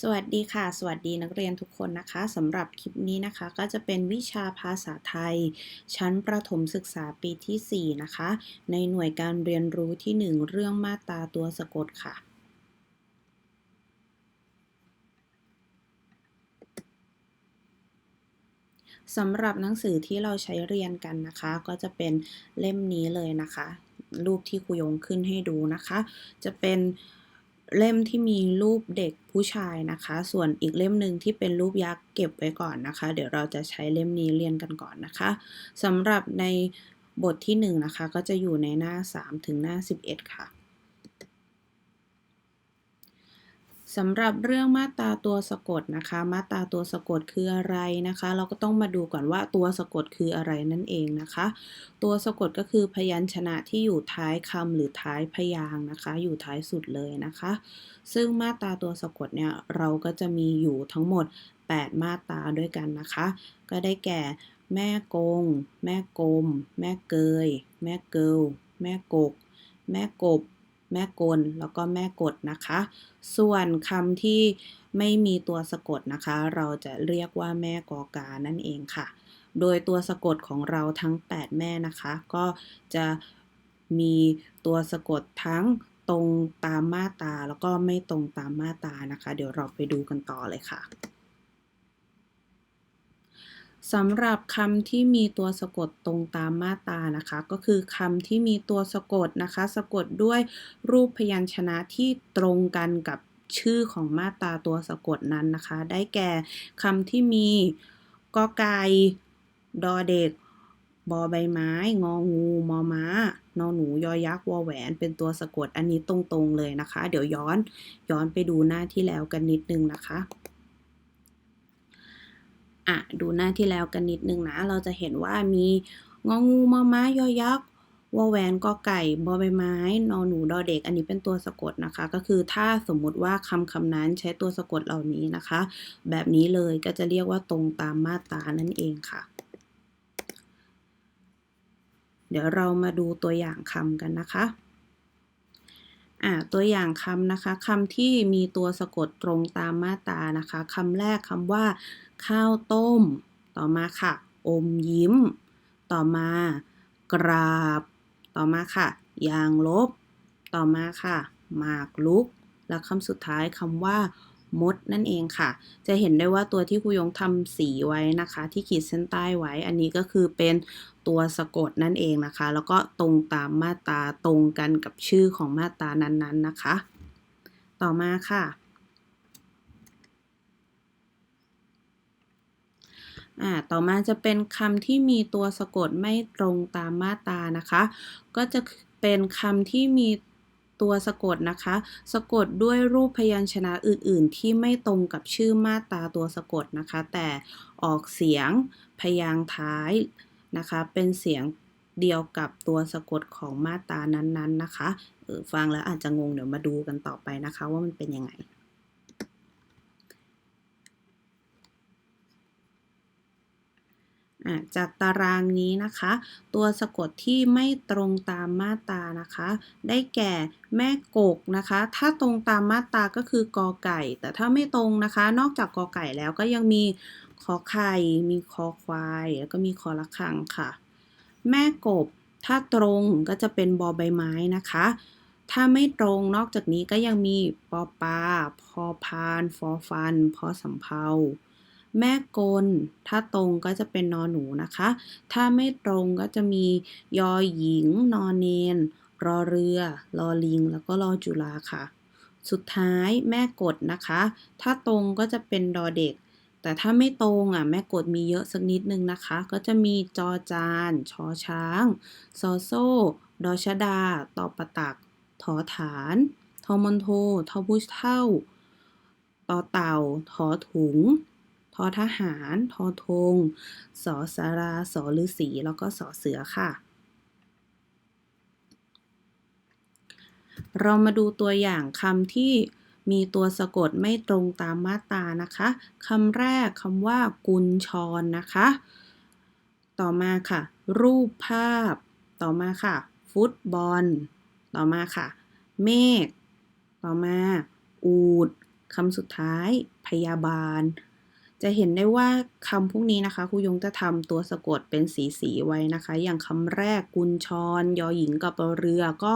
สวัสดีค่ะ สวัสดีนักเรียนทุกคนนะคะสำหรับคลิปนี้นะคะ ก็จะเป็นวิชาภาษาไทย ชั้นประถมศึกษาปีที่ 4 นะคะ ในหน่วยการเรียนรู้ที่ 1 เรื่องมาตราตัวสะกดค่ะ สำหรับหนังสือที่เราใช้เรียนกันนะคะ ก็จะเป็นเล่มนี้เลยนะคะ รูปที่ครูยงขึ้นให้ดูนะคะ จะเป็น เล่มที่มีรูปเด็กผู้ชายนะคะ ส่วนอีกเล่มหนึ่งที่เป็นรูปยักษ์เก็บไว้ก่อนนะคะ เดี๋ยวเราจะใช้เล่มนี้เรียนกันก่อนนะคะสำหรับในบทที่1นนะคะก็จะอยู่ในหน้า 3 ถึงหน้า 11 ค่ะ สำหรับเรื่องมาตราตัวสะกดนะคะ มาตราตัวสะกดคืออะไรนะคะ เราก็ต้องมาดูก่อนว่าตัวสะกดคืออะไรนั่นเองนะคะ ตัวสะกดก็คือพยัญชนะที่อยู่ท้ายคำหรือท้ายพยางค์นะคะ อยู่ท้ายสุดเลยนะคะ ซึ่งมาตราตัวสะกดเนี่ยเราก็จะมีอยู่ทั้งหมด 8 มาตราด้วยกันนะคะ ก็ได้แก่ แม่กง แม่กลม แม่เกย แม่เกิลแม่กก แม่กบ แม่กลแล้วก็แม่กดนะคะ ส่วนคำที่ไม่มีตัวสะกดนะคะ เราจะเรียกว่าแม่กอกานั่นเองค่ะ โดยตัวสะกดของเราทั้ง 8 แม่นะคะ ก็จะมีตัวสะกดทั้งตรงตามมาตาแล้วก็ไม่ตรงตามมาตานะคะ เดี๋ยวเราไปดูกันต่อเลยค่ะ สำหรับคำที่มีตัวสะกดตรงตามมาตรานะคะ ก็คือคำที่มีตัวสะกดนะคะ สะกดด้วยรูปพยัญชนะที่ตรงกันกับชื่อของมาตราตัวสะกดนั้นนะคะ ได้แก่คำที่มีกอไก่ดอเด็กบอใบไม้ งองู มอม้า นอหนูยอยักษ์วอแหวน เป็นตัวสะกดอันนี้ตรงๆเลยนะคะ เดี๋ยวย้อนย้อนไปดูหน้าที่แล้วกันนิดนึงนะคะ อะดูหน้าที่แล้วกันนิดนึงนะ เราจะเห็นว่ามีงองูมอม้ายอยักษ์วอแหวนกอไก่บอใบไม้นอหนูดอเด็ก อันนี้เป็นตัวสะกดนะคะ ก็คือถ้าสมมุติว่าคำคำนั้นใช้ตัวสะกดเหล่านี้นะคะ แบบนี้เลยก็จะเรียกว่าตรงตามมาตรานั่นเองค่ะ เดี๋ยวเรามาดูตัวอย่างคำกันนะคะอ่าตัวอย่างคำนะคะคำที่มีตัวสะกดตรงตามมาตรานะคะคำแรกคำว่า ข้าวต้ม ต่อมาค่ะ อมยิ้ม ต่อมา กราบ ต่อมาค่ะ ยางลบ ต่อมาค่ะ หมากลุก และคำสุดท้ายคำว่ามดนั่นเองค่ะ จะเห็นได้ว่าตัวที่ครูยงทำสีไว้นะคะ ที่ขีดเส้นใต้ไว้ อันนี้ก็คือเป็นตัวสะกดนั่นเองนะคะ แล้วก็ตรงตามมาตราตรงกันกับชื่อของมาตรานั้นๆนะคะ ต่อมาค่ะ อ่าต่อมาจะเป็นคำที่มีตัวสะกดไม่ตรงตามมาตรานะคะ ก็จะเป็นคำที่มีตัวสะกดนะคะ สะกดด้วยรูปพยัญชนะอื่น ๆ ที่ไม่ตรงกับชื่อมาตราตัวสะกดนะคะ แต่ออกเสียงพยางท้ายนะคะ เป็นเสียงเดียวกับตัวสะกดของมาตรานั้น ๆ นะคะ ฟังแล้วอาจจะงงเดี๋ยวมาดูกันต่อไปนะคะว่ามันเป็นยังไง จากตารางนี้นะคะ ตัวสะกดที่ไม่ตรงตามมาตานะคะ ได้แก่แม่กกนะคะ ถ้าตรงตามมาตาก็คือกอไก่ แต่ถ้าไม่ตรงนะคะ นอกจากกอไก่แล้วก็ยังมีขอไข่ มีคอควาย แล้วก็มีคอละคังค่ะ แม่กบ ถ้าตรงก็จะเป็นบอใบไม้นะคะ ถ้าไม่ตรงนอกจากนี้ก็ยังมีปอปลาพอพาน ฟอฟัน พอสำเพา แม่กล ถ้าตรงก็จะเป็นนอหนูนะคะ ถ้าไม่ตรงก็จะมียอหญิง นอนเนน รอเรือ รอลิง แล้วก็รอจุฬาค่ะ สุดท้ายแม่กดนะคะ ถ้าตรงก็จะเป็นดอเด็ก แต่ถ้าไม่ตรงอะแม่กดมีเยอะสักนิดนึงนะคะ ก็จะมีจอจาน ชอช้าง ซอโซ่ ดอชดา ตอประตัก ถอฐาน ทอมอนโท ทอบุชเท่า ต่อเต่าทอถุง ทอทหาร ทอทง สอสาราสอฤษีแล้วก็สอเสือค่ะ เรามาดูตัวอย่างคำที่มีตัวสะกดไม่ตรงตามมาตรานะคะคำแรกคำว่ากุญชรนะคะ ต่อมาค่ะ รูปภาพ ต่อมาค่ะ ฟุตบอล ต่อมาค่ะ เมฆต่อมา อูดคำสุดท้าย พยาบาล จะเห็นได้ว่าคำพวกนี้นะคะครูยงจะทำตัวสะกดเป็นสีสีไว้นะคะ อย่างคำแรกกุญชร ยอหญิงกับเรือก็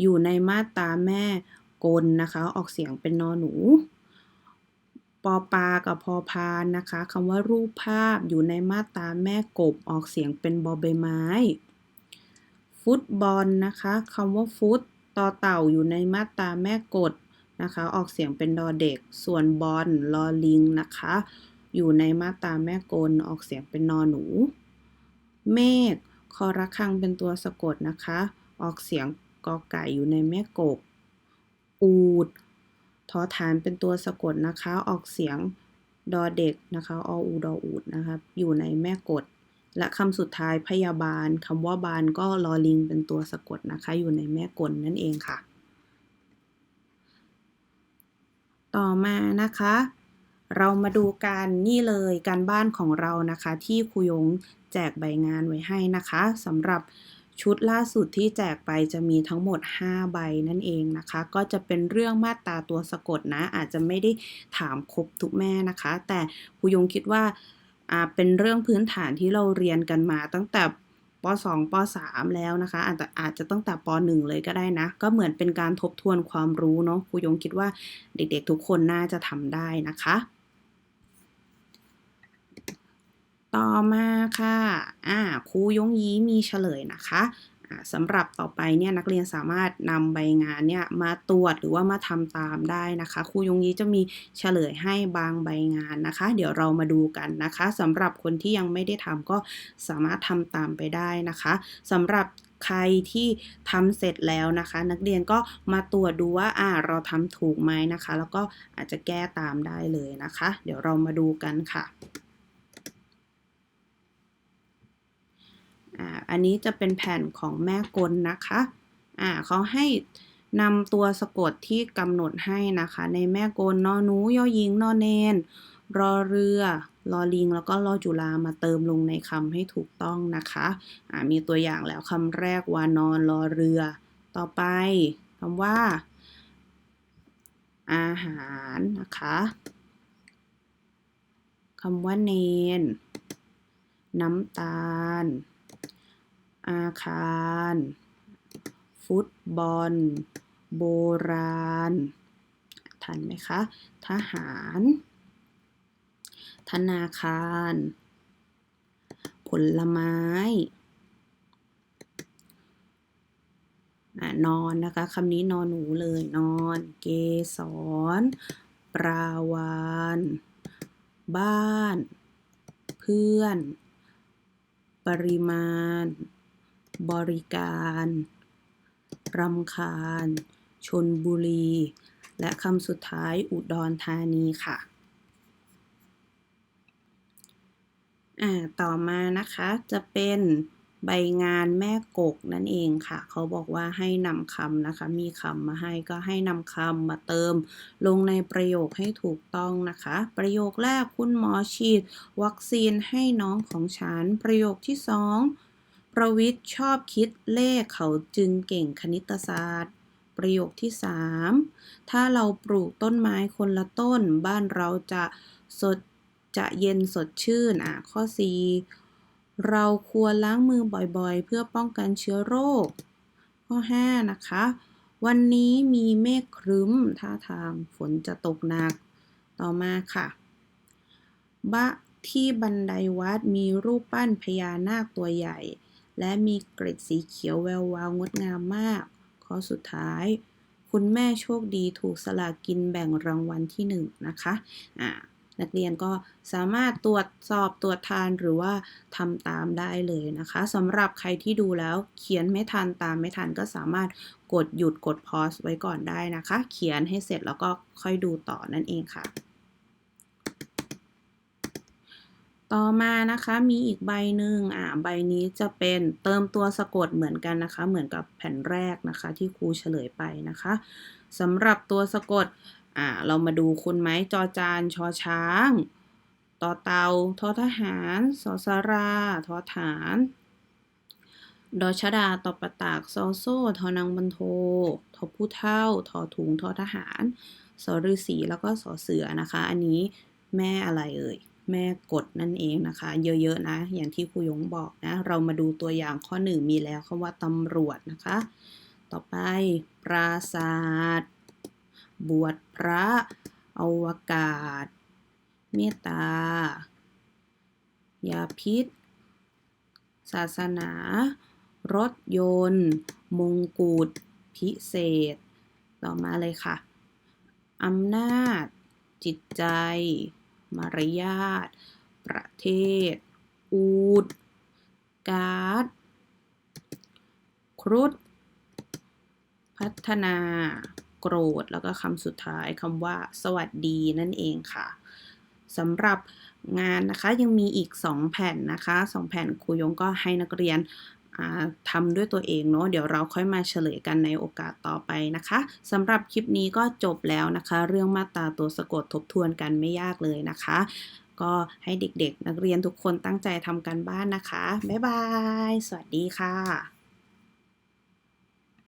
อยู่ในมาตราแม่กลนะคะ ออกเสียงเป็นนอหนู ปอปากับพอพานนะคะคำว่ารูปภาพอยู่ในมาตราแม่กบ ออกเสียงเป็นบอใบไม้ ฟุตบอลนะคะคำว่าฟุตต่อเต่าอยู่ในมาตราแม่กด นะคะ ออกเสียงเป็นดอเด็ก ส่วนบอลลอลิงนะคะ อยู่ในมาตราแม่กลออกเสียงเป็นนอหนู เมฆคอระคังเป็นตัวสะกดนะคะ ออกเสียงกอไก่อยู่ในแม่กบ อูดทอฐานเป็นตัวสะกดนะคะ ออกเสียงดอเด็กนะคะออูดออูดนะคะอยู่ในแม่กด และคำสุดท้ายพยาบาลคำว่าบาลก็ลอลิงเป็นตัวสะกดนะคะ อยู่ในแม่กลนั่นเองค่ะ ต่อมานะคะ เรามาดูการนี่เลยการบ้านของเรานะคะ ที่ครูยงแจกใบงานไว้ให้นะคะสำหรับชุดล่าสุดที่แจกไปจะมีทั้งหมด 5 ใบนั่นเองนะคะ ก็จะเป็นเรื่องมาตราตัวสะกดนะ อาจจะไม่ได้ถามครบทุกแม่นะคะ แต่ครูยงคิดว่าอ่าเป็นเรื่องพื้นฐานที่เราเรียนกันมาตั้งแต่ป ป .2 ป .3 แล้วนะคะ อาจจะอาจจะตั้งแต่ป .1 เลยก็ได้นะ ก็เหมือนเป็นการทบทวนความรู้เนาะครูยงคิดว่าเด็กๆทุกคนน่าจะทำได้นะคะ ต่อมาค่ะอ่าครูยงยี้มีเฉลยนะคะ สำหรับต่อไปเนี่ยนักเรียนสามารถนำใบงานเนี่ยมาตรวจหรือว่ามาทำตามได้นะคะครูยงยีจะมีเฉลยให้บางใบงานนะคะ เดี๋ยวเรามาดูกันนะคะสำหรับคนที่ยังไม่ได้ทำก็สามารถทำตามไปได้นะคะสำหรับใครที่ทำเสร็จแล้วนะคะ นักเรียนก็มาตรวจดูว่าอ่าเราทำถูกไหมนะคะ แล้วก็อาจจะแก้ตามได้เลยนะคะ เดี๋ยวเรามาดูกันค่ะ อ่าอันนี้จะเป็นแผ่นของแม่กลนะคะอ่าเขาให้นำตัวสะกดที่กำหนดให้นะคะ ในแม่กลนอนูยอยิงนอเนน รอเรือรอลิง แล้วก็รอจุลามาเติมลงในคำให้ถูกต้องนะคะะมีตัวอย่างแล้วคำแรกวานอนรอเรือ ต่อไปคำว่า อาหารนะคะคำว่าเนน น้ำตาล อาคาร ฟุตบอล โบราณ ทันไหมคะ ทหาร ธนาคาร ผลไม้นอนนะคะคำนี้นอนหนูเลยนอน เกสรปราวานบ้าน เพื่อน ปริมาณ บริการ รำคาญ ชนบุรี และคำสุดท้ายอุดรธานีค่ะอ่าต่อมานะคะจะเป็นใบงานแม่กกนั่นเองค่ะ เขาบอกว่าให้นำคำนะคะ มีคำมาให้ก็ให้นำคำมาเติม ลงในประโยคให้ถูกต้องนะคะ ประโยคแรกคุณหมอฉีด วัคซีนให้น้องของฉัน ประโยคที่สอง ประวิทย์ชอบคิดเลขเขาจึงเก่งคณิตศาสตร์ ประโยคที่ 3 ถ้าเราปลูกต้นไม้คนละต้น บ้านเราจะสดจะเย็นสดชื่นอะข้อ 4 เราควรล้างมือบ่อยๆ เพื่อป้องกันเชื้อโรค ข้อ 5 นะคะ วันนี้มีเมฆครึ้มท่าทางฝนจะตกหนัก ต่อมาค่ะบะที่บันไดวัดมีรูปปั้นพญานาคตัวใหญ่ และมีเกร็ดสีเขียวแวววาวงดงามมาก ข้อสุดท้าย คุณแม่โชคดีถูกสลากกินแบ่งรางวัลที่1นนะคะะนักเรียนก็สามารถตรวจสอบตรวจทานหรือว่าทำตามได้เลยนะคะสำหรับใครที่ดูแล้วเขียนไม่ทันตามไม่ทันก็สามารถกดหยุดกดพอสไว้ก่อนได้นะคะ เขียนให้เสร็จแล้วก็ค่อยดูต่อนั่นเองค่ะ ต่อมานะคะมีอีกใบหนึ่งอ่าใบนี้จะเป็นเติมตัวสะกดเหมือนกันนะคะ เหมือนกับแผ่นแรกนะคะ ที่ครูเฉลยไปนะคะสำหรับตัวสะกดอ่าเรามาดูคุณไหมจอจานชอช้างต่อเตาทอทหารสอสาราทอฐานดอชดาตอประตากซอโซ่ทอนังบันโททอผู้เท่าทอถุงทอทหารสฤษีแล้วก็สอเสือนะคะ อันนี้แม่อะไรเอ่ย แม่กดนั่นเองนะคะ เยอะๆนะ อย่างที่ครูยงบอกนะ เรามาดูตัวอย่างข้อหนึ่งมีแล้วคำว่าตำรวจนะคะ ต่อไป ปราศาสตร์บวชพระ อวกาศ เมตตา ยาพิษ ศาสนา รถยนต์ มงกุฎ พิเศษ ต่อมาเลยค่ะ อำนาจ จิตใจ มารยาท ประเทศ อูด การ์ด ครุฑ พัฒนา โกรธ แล้วก็คำสุดท้ายคำว่า สวัสดีนั่นเองค่ะสำหรับงานนะคะยังมีอีก 2 แผ่นนะคะ 2 แผ่นครูยงก็ให้นักเรียน ทำด้วยตัวเองเนาะเดี๋ยวเราค่อยมาเฉลยกันในโอกาสต่อไปนะคะสำหรับคลิปนี้ก็จบแล้วนะคะ เรื่องมาตราตัวสะกดทบทวนกันไม่ยากเลยนะคะ ก็ให้เด็กๆ นักเรียนทุกคนตั้งใจทำกันบ้านนะคะ บ๊ายบาย สวัสดีค่ะ